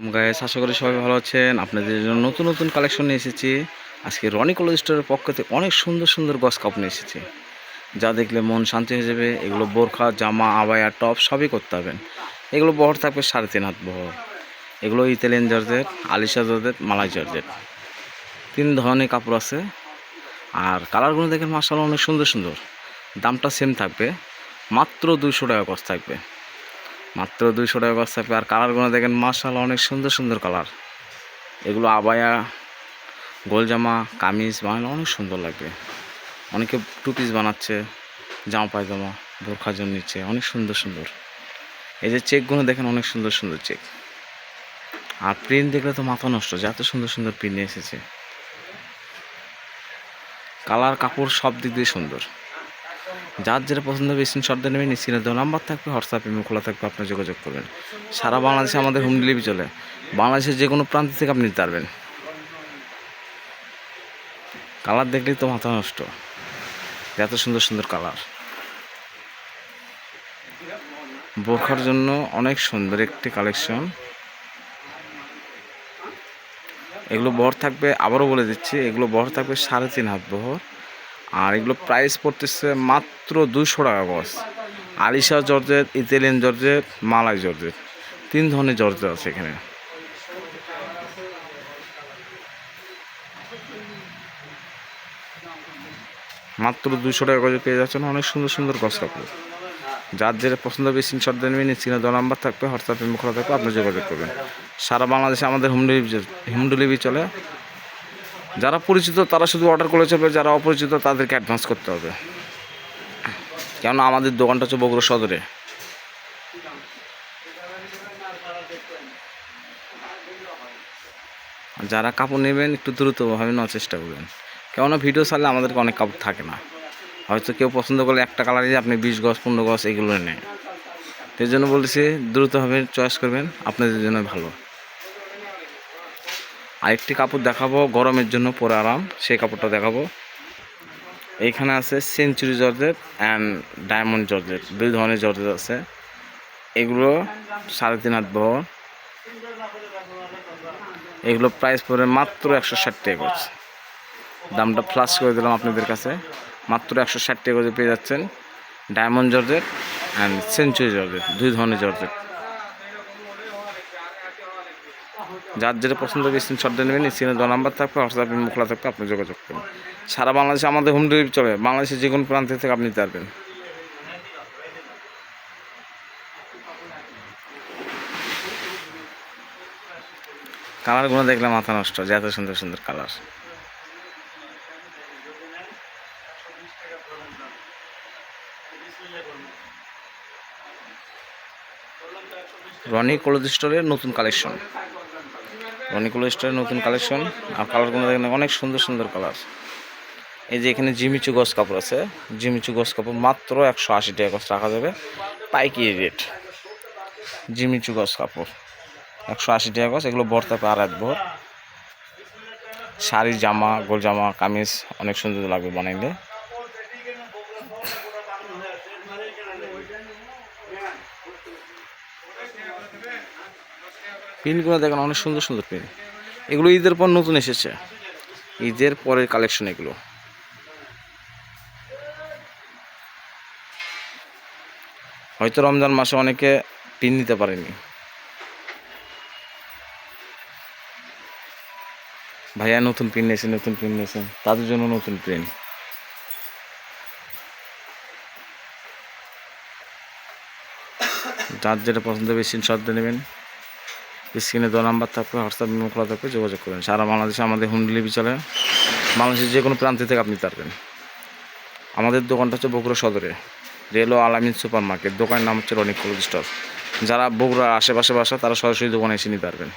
গায়ে আশা করি সবাই ভালো আছেন। আপনাদের জন্য নতুন নতুন কালেকশন নিয়ে এসেছি। আজকে রনি কলেজ স্টোরের পক্ষ থেকে অনেক সুন্দর সুন্দর গস কাপ নিয়ে এসেছি। যা দেখলে মন শান্তি হয়ে যাবে। এগুলো বোরখা, জামা, আবায়া, টপ সবই করতে হবেন এগুলো বহর থাকবে সাড়ে তিন হাত বহর। এগুলো Italian georgette, Alisha georgette, malai georgette. তিন ধরনের কাপড় আছে। আর কালারগুলো দেখেন মাসাল অনেক সুন্দর সুন্দর। দামটা সেম থাকবে। মাত্র দুশো টাকা কস থাকবে। মাত্র দুইশো টাকা গছ থাকবে আর কালারগুলো দেখেন মার্শাল অনেক সুন্দর সুন্দর কালার। এগুলো আবায়া, গোলজামা, কামিজ বানালে অনেক সুন্দর লাগবে অনেকে টু পিস বানাচ্ছে, জামা, পায়জামা বোরখার জন্য নিচ্ছে, অনেক সুন্দর সুন্দর। এই যে চেকগুলো দেখেন, অনেক সুন্দর সুন্দর চেক। আর প্রিন্ট দেখলে তো মাথা নষ্ট, যে এত সুন্দর সুন্দর প্রিন্ট এসেছে। কালার, কাপড় সব দিক দিয়ে সুন্দর। যার যেটা পছন্দ হবে স্ক্রিনশট দিয়ে নেবেন স্ক্রিনে দেওয়া নাম্বার থাকবে হোয়াটসঅ্যাপ ইমেল খোলা থাকবে আপনি যোগাযোগ করবেন। সারা বাংলাদেশে আমাদের হোম ডেলিভারি চলে। বাংলাদেশের যে কোনো প্রান্ত থেকে আপনি নিতে পারবেন। কালার দেখলেই তো মাথা নষ্ট। এত সুন্দর সুন্দর কালার বোরখার জন্য অনেক সুন্দর একটি কালেকশন এগুলো বহর থাকবে, আবারও বলে দিচ্ছি, এগুলো বহর থাকবে সাড়ে তিন হাত বহর। আর এগুলো প্রাইস পড়তেছে মাত্র দুশো টাকা গজ। Alisha georgette Italian georgette malai georgette তিন ধরনের জর্জেট আছে এখানে। মাত্র দুশো টাকা গজে পেয়ে যাচ্ছেন অনেক সুন্দর সুন্দর গছ কাপড়। যার যেটা পছন্দ হবে স্ক্রিনশট দিয়ে নেবেন স্ক্রিনে দেওয়া নাম্বার থাকবে হোয়াটসঅ্যাপে খোলা থাকবে, আপনি যোগাযোগ করবেন। সারা বাংলাদেশে আমাদের হোম ডেলিভারি হোম ডেলিভারি চলে। যারা পরিচিত, তারা শুধু অর্ডার করে চলবে যারা অপরিচিত, তাদেরকে অ্যাডভান্স করতে হবে। কেননা আমাদের দোকানটা হচ্ছে বগুড়া সদরে। যারা কাপড় নেবেন, একটু দ্রুতভাবে নেওয়ার চেষ্টা করবেন। কেননা ভিডিও ছাড়লে আমাদেরকে অনেক কাপড় থাকে না। হয়তো কেউ পছন্দ করলে একটা কালারই আপনি বিশ গজ, পনেরো গজ এগুলো নেয় সেই জন্য বলছি দ্রুতভাবে চয়েস করবেন, আপনাদের জন্য ভালো। আরেকটি কাপড় দেখাবো, গরমের জন্য পরে আরাম, সেই কাপড়টা দেখাবো। এইখানে আছে century georgette and diamond georgette, দুই ধরনের জর্জেট আছে। এগুলো সাড়ে তিন হাত বহর এগুলো প্রাইস পড়ে মাত্র একশো ষাট টাকা করছে। দামটা ফ্লাশ করে দিলাম আপনাদের কাছে। মাত্র একশো ষাট টাকা করে পেয়ে যাচ্ছেন। Diamond georgette and century georgette, দুই ধরনের জর্জেট। যার যেটা পছন্দ হবে স্ক্রিনশট দিয়ে নেবেন স্ক্রিনে দেওয়া নাম্বার থাকবে হোয়াটসঅ্যাপে মুখলা থাকবে, আপনি যোগাযোগ করুন। সারা বাংলাদেশে আমাদের হোম ডেলিভারি চলে, বাংলাদেশের যে কোনো প্রান্ত থেকে আপনি নিতে পারবেন। কালারগুলো দেখলে মাথা নষ্ট, যে এত সুন্দর সুন্দর কালার। রনি কোল্ড স্টোরের নতুন কালেকশন রনি কোল্ড স্টোরের নতুন কালেকশন আর কালারগুলো দেখেন অনেক সুন্দর সুন্দর কালার। এই যে এখানে জিমিচু গস কাপড় আছে। জিমিচু গস কাপড় মাত্র একশো আশি টাকা গছ রাখা যাবে। পাইকারি রেট। জিমিচু গস কাপড়। একশো আশি টাকা গছ এগুলো থাকবে আর এক ভর। শাড়ি, জামা, গোল জামা, কামিজ অনেক সুন্দর লাগবে বানাইলে। পিনগুলো দেখেন, অনেক সুন্দর সুন্দর পিন। এগুলো ঈদের পর নতুন এসেছে। ঈদের পরের কালেকশন এগুলো। হয়তো রমজান মাসে অনেকে পিন নিতে পারেনি। ভাইয়া নতুন পিন নিয়েছে, নতুন পিন নিয়েছে। তাদের জন্য নতুন পিন। যার যেটা পছন্দ হবে স্ক্রিনশট দিয়ে নেবেন। স্ক্রিনে দু নাম্বার থাকবে হোয়াটসঅ্যাপ মেমো খোলা থাকবে, যোগাযোগ করবেন। সারা বাংলাদেশে আমাদের হোম ডেলিভারি চলে। বাংলাদেশের যে কোনো প্রান্ত থেকে আপনি পারবেন আমাদের দোকানটা হচ্ছে বগুড়া সদরে। রেলো আলামিন সুপার মার্কেট দোকানের নাম হচ্ছে রনিক কোল্ড স্টোর যারা বগুড়ার আশেপাশে বাসা, তারা সরাসরি দোকানে এসে নিতে পারবেন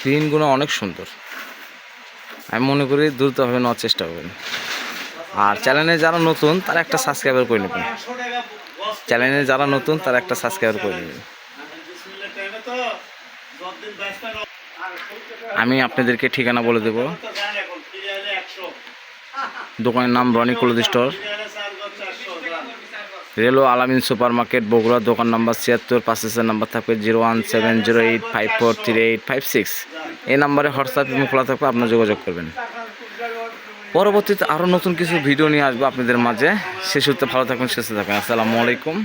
প্রিন্টগুলো অনেক সুন্দর। আমি মনে করি দ্রুতভাবে নেওয়ার চেষ্টা করবেন। আর চ্যানেলে যারা নতুন, তারা একটা সাবস্ক্রাইবার করে নেবেন। চ্যানেলে যারা নতুন, তারা একটা সাবস্ক্রাইবার করে নেবেন। আমি আপনাদেরকে ঠিকানা বলে দেব। দোকানের নাম রনি কলেজ স্টোর। রেলো আলামিন সুপার মার্কেট বগুড়া, দোকান নাম্বার ছিয়াত্তর হাজার নাম্বার থাকবে zero one seven zero eight five four three eight five six. এই নাম্বারে হোয়াটসঅ্যাপ খোলা থাকবে আপনার যোগাযোগ করবেন। পরবর্তীতে আরও নতুন কিছু ভিডিও নিয়ে আসব আপনাদের মাঝে। সে সূত্রে ভালো থাকবেন, সুস্থ থাকবেন। আসসালামু আলাইকুম।